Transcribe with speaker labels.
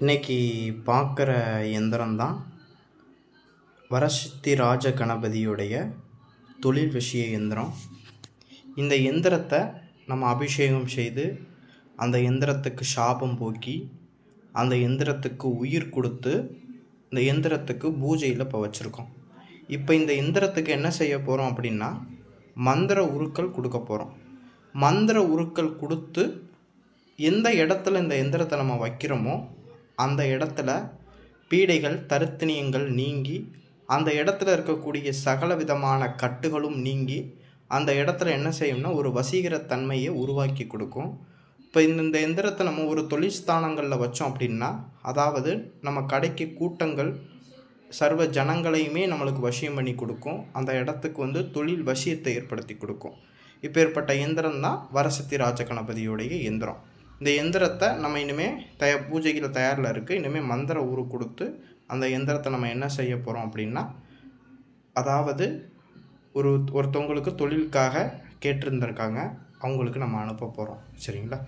Speaker 1: இன்னைக்கு பார்க்குற எந்திரம்தான் வரசித்தி ராஜ கணபதியுடைய தொழில் விஷய எந்திரம் இந்த எந்திரத்தை நம்ம அபிஷேகம் செய்து அந்த எந்திரத்துக்கு சாபம் போக்கி அந்த எந்திரத்துக்கு உயிர் கொடுத்து இந்த எந்திரத்துக்கு பூஜையில் இப்போ வச்சுருக்கோம். இப்போ இந்த எந்திரத்துக்கு என்ன செய்ய போகிறோம் அப்படின்னா மந்திர உருக்கள் கொடுக்க போகிறோம் மந்திர உருக்கள் கொடுத்து எந்த இடத்துல இந்த எந்திரத்தை நம்ம வைக்கிறோமோ அந்த இடத்துல பீடைகள் தருத்தினியங்கள் நீங்கி அந்த இடத்துல இருக்கக்கூடிய சகல விதமான கட்டுகளும் நீங்கி அந்த இடத்துல என்ன செய்யும்னா ஒரு வசீகர தன்மையை உருவாக்கி கொடுக்கும். இப்போ இந்த இந்த எந்திரத்தை நம்ம ஒரு தொழில் ஸ்தானங்களில் வச்சோம் அப்படின்னா அதாவது நம்ம கடைக்கு கூட்டங்கள் சர்வ ஜனங்களையுமே நம்மளுக்கு வசியம் பண்ணி கொடுக்கும். அந்த இடத்துக்கு வந்து தொழில் வசியத்தை ஏற்படுத்தி கொடுக்கும். இப்பேற்பட்ட இயந்திரம் தான் வரசத்தி ராஜகணபதியுடைய இயந்திரம் இந்த எந்திரத்தை நம்ம இனிமேல் தய பூஜைகள் தயாரில் இருக்குது இனிமேல் மந்திர உரு கொடுத்து அந்த எந்திரத்தை நம்ம என்ன செய்ய போகிறோம் அப்படின்னா அதாவது ஒரு ஒருத்தவங்களுக்கு தொழிலுக்காக கேட்டிருந்திருக்காங்க. அவங்களுக்கு நம்ம அனுப்ப போகிறோம் சரிங்களா?